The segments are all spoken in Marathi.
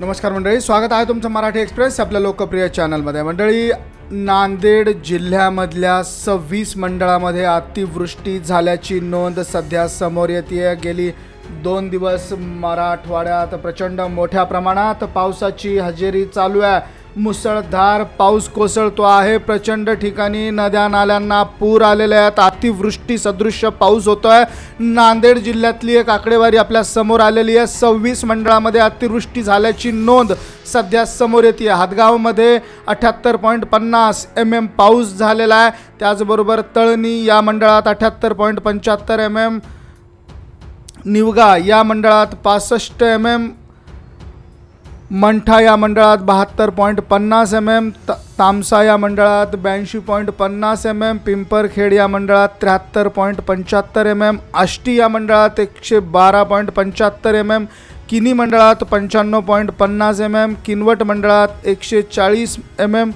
नमस्कार मंडळी स्वागत आहे तुमचं मराठी एक्सप्रेस आपल्या लोकप्रिय चॅनलमध्ये. मंडळी नांदेड जिल्ह्यामधल्या सव्वीस मंडळामध्ये अतिवृष्टी झाल्याची नोंद सध्या समोर येते. गेली दोन दिवस मराठवाड्यात प्रचंड मोठ्या प्रमाणात पावसाची हजेरी चालू आहे. मुसळधार पाऊस कोसळतो आहे. प्रचंड ठिकाणी नद्या नाल्यांना पूर आलेले आहेत. अतिवृष्टी सदृश्य पाऊस होतो आहे नांदेड जिल्ह्यातली एक आकडेवारी आपल्यासमोर आलेली आहे. सव्वीस मंडळामध्ये अतिवृष्टी झाल्याची नोंद सध्या समोर येते. हातगावमध्ये अठ्याहत्तर पॉईंट पन्नास एम एम पाऊस झालेला आहे. त्याचबरोबर तळणी या मंडळात अठ्याहत्तर पॉईंट पंच्याहत्तर एम एम निवगा या मंडळात पासष्ट एम एम मंठा या मंडळात बहात्तर पॉईंट पन्नास एम एम तामसा या मंडळात ब्याऐंशी पॉईंट पन्नास एम एम पिंपरखेड या मंडळात त्र्याहत्तर पॉईंट पंच्याहत्तर एम एम आष्टी या मंडळात एकशे बारा पॉईंट पंच्याहत्तर एम एम किनी मंडळात पंच्याण्णव पॉईंट पन्नास एम एम किनवट मंडळात एकशे चाळीस एम एम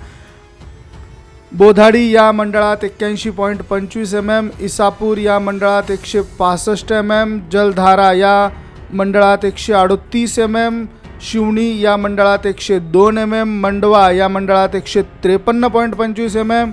बोधाडी या मंडळात एक्क्याऐंशी पॉईंट पंचवीस एम एम इसापूर या मंडळात एकशे पासष्ट एम एम जलधारा या मंडळात एकशे अडतीस एम एम शिवणी या मंडळात एकशे दोन एम एम मंडवा या मंडळात एकशे त्रेपन्न पॉईंट पंचवीस एम एम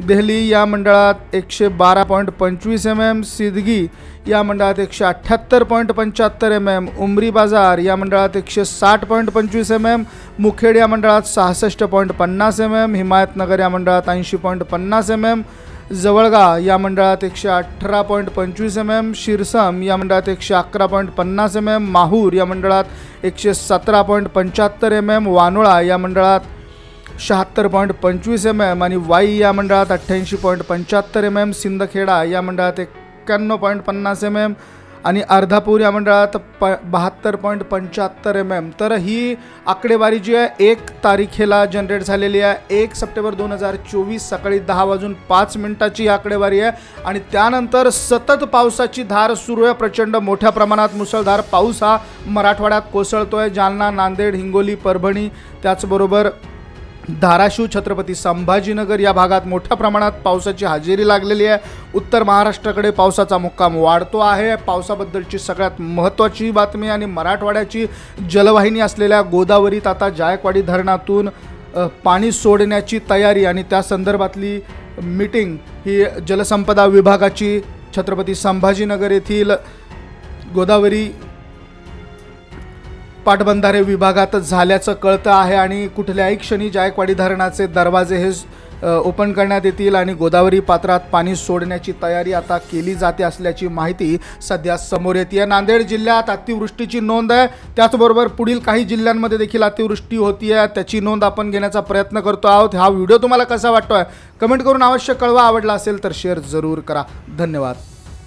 देहली या मंडळात एकशे बारा पॉईंट पंचवीस एम एम सिदगी या मंडळात एकशे अठ्ठ्याहत्तर पॉईंट पंच्याहत्तर एम एम उमरी बाजार या मंडळात एकशे साठ पॉईंट पंचवीस एम एम मुखेड या मंडळात सहासष्ट पॉईंट पन्नास एम एम हिमायतनगर या मंडळात ऐंशी पॉईंट पन्नास एम एम जवळगा या मंडळात एकशे अठरा पॉईंट पंचवीस एम एम शिरसम या मंडळात एकशे अकरा पॉईंट पन्नास एम एम माहूर या मंडळात एकशे सतरा पॉईंट पंच्याहत्तर एम एम वानोळा या मंडळात शहात्तर पॉईंट पंचवीस एम एम आणि वाई या मंडळात अठ्ठ्याऐंशी पॉईंट पंच्याहत्तर एम एम सिंदखेडा या मंडळात एक्क्याण्णव पॉईंट पन्नास एम एम आणि अर्धापूर या मंडळात प बहात्तर पॉईंट पंच्याहत्तर एम एम तर ही आकडेवारी जी आहे एक तारखेला जनरेट झालेली आहे. एक सप्टेंबर दोन हजार चोवीस सकाळी दहा वाजून पाच मिनिटाची ही आकडेवारी आहे. आणि त्यानंतर सतत पावसाची धार सुरू आहे. प्रचंड मोठ्या प्रमाणात मुसळधार पाऊस हा मराठवाड्यात कोसळतो आहे जालना नांदेड हिंगोली परभणी त्याचबरोबर धाराशिव छत्रपती संभाजीनगर या भागात मोठ्या प्रमाणात पावसाची हजेरी लागलेली आहे. उत्तर महाराष्ट्राकडे पावसाचा मुक्काम वाढतो आहे. पावसाबद्दलची सगळ्यात महत्त्वाची बातमी आणि मराठवाड्याची जलवाहिनी असलेल्या गोदावरीत आता जायकवाडी धरणातून पाणी सोडण्याची तयारी आणि त्या संदर्भातली मीटिंग ही जलसंपदा विभागाची छत्रपती संभाजीनगर येथील गोदावरी पाटबंधारे विभागात झाल्याचं कळतं आहे आणि कुठल्याही क्षणी जायकवाडी धरणाचे दरवाजे हे ओपन करण्यात येतील आणि गोदावरी पात्रात पाणी सोडण्याची तयारी आता केली जाते असल्याची माहिती सध्या समोर येते नांदेड जिल्ह्यात अतिवृष्टीची नोंद आहे. त्याचबरोबर पुढील काही जिल्ह्यांमध्ये देखील अतिवृष्टी होती आहे त्याची नोंद आपण घेण्याचा प्रयत्न करतो आहोत. हा व्हिडिओ तुम्हाला कसा वाटतो आहे कमेंट करून अवश्य कळवा. आवडला असेल तर शेअर जरूर करा. धन्यवाद.